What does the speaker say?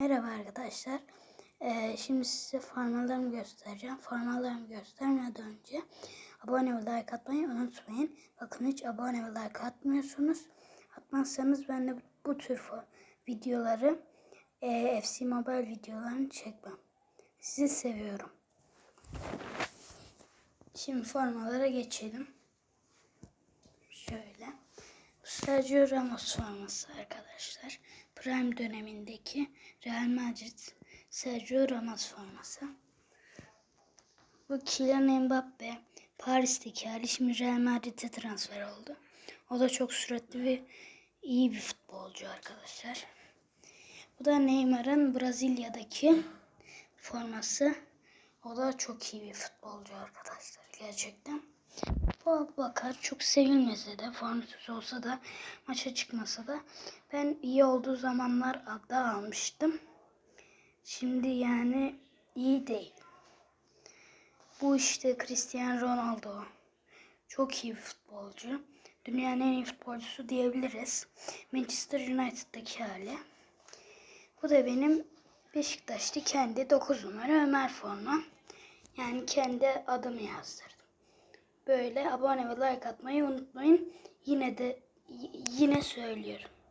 Merhaba arkadaşlar. Ee, şimdi size formalarımı göstereceğim. Formalarımı göstermeden önce abone ve like atmayı unutmayın. Bakın hiç abone ve like atmıyorsunuz. Atmazsanız ben de bu, tür videoları e, FC Mobile videolarını çekmem. Sizi seviyorum. Şimdi formalara geçelim. Şöyle. Sergio Ramos forması arkadaşlar. Prime dönemindeki Real Madrid Sergio Ramos forması. Bu Kylian Mbappe Paris'teki hali şimdi Real Madrid'e transfer oldu. O da çok süratli ve iyi bir futbolcu arkadaşlar. Bu da Neymar'ın Brezilya'daki forması. O da çok iyi bir futbolcu arkadaşlar gerçekten. Bu Abubakar çok sevilmese de, formsuz olsa da, maça çıkmasa da ben iyi olduğu zamanlar adda almıştım. Şimdi yani iyi değil. Bu işte Cristiano Ronaldo. Çok iyi bir futbolcu. Dünyanın en iyi futbolcusu diyebiliriz. Manchester United'daki hali. Bu da benim Beşiktaş'ta kendi 9 numara Ömer forma. Yani kendi adımı yazdırdım. Böyle abone ve like atmayı unutmayın. Yine de yine söylüyorum.